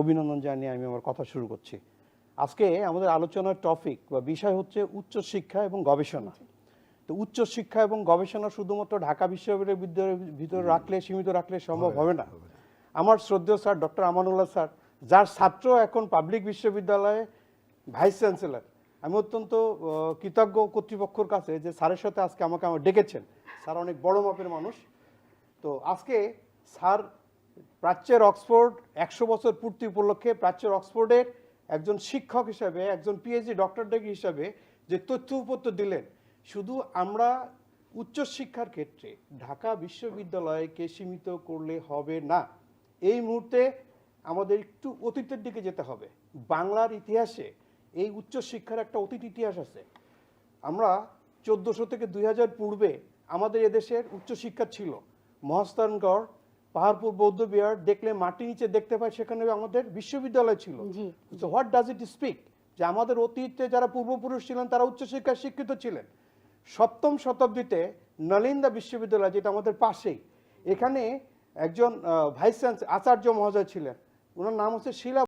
অভিনন্দন জানিয়ে আমি আমার কথা শুরু করছি। আজকে আমাদের আলোচনার টপিক বা বিষয় হচ্ছে উচ্চশিক্ষা এবং গবেষণা। তো উচ্চশিক্ষা এবং গবেষণা শুধুমাত্র ঢাকা বিশ্ববিদ্যালয়ের ভিতরে- ভিতরে রাখলে সীমিত রাখলে সম্ভব হবে না আমার শ্রদ্ধেয় স্যার ডক্টর আমানুল্লাহ স্যার যার ছাত্র এখন পাবলিক বিশ্ববিদ্যালয়ে ভাইস চ্যান্সেলর আমি অত্যন্ত কৃতজ্ঞ কর্তৃপক্ষর কাছে যে স্যারের সাথে আজকে আমাকে আমার ডেকেছেন। স্যার অনেক বড় মাপের মানুষ। তো আজকে স্যার প্রাচ্যের অক্সফোর্ড একশো বছর পূর্তি উপলক্ষে প্রাচ্যের অক্সফোর্ডের একজন শিক্ষক হিসাবে, একজন পিএইচডি ডক্টর ডিগ্রি হিসাবে যে তথ্য উপত্য দিলেন, শুধু আমরা উচ্চশিক্ষার ক্ষেত্রে ঢাকা বিশ্ববিদ্যালয়কে সীমিত করলে হবে না। এই মুহূর্তে আমাদের একটু অতীতের দিকে যেতে হবে। বাংলার ইতিহাসে এই উচ্চশিক্ষার একটা অতীত ইতিহাস আছে। আমরা চোদ্দোশো থেকে দুই হাজার পূর্বে আমাদের এদেশের উচ্চশিক্ষা ছিল মহাস্থানগড় পাহাড়পুর বৌদ্ধ বিহার দেখলে মাটি নিচে দেখতে পাই সেখানে আমাদের বিশ্ববিদ্যালয় ছিল। হোয়াট ডাজ ইট স্পিক যে আমাদের অতীতে যারা পূর্বপুরুষ ছিলেন তারা উচ্চশিক্ষায় শিক্ষিত ছিলেন। সপ্তম শতাব্দীতে নলিন্দা বিশ্ববিদ্যালয় যেটা আমাদের পাশেই এখানে একজন ভাইস চান্স আচার্য মহাজয় ছিলেন। ওনার নাম হচ্ছে শিলা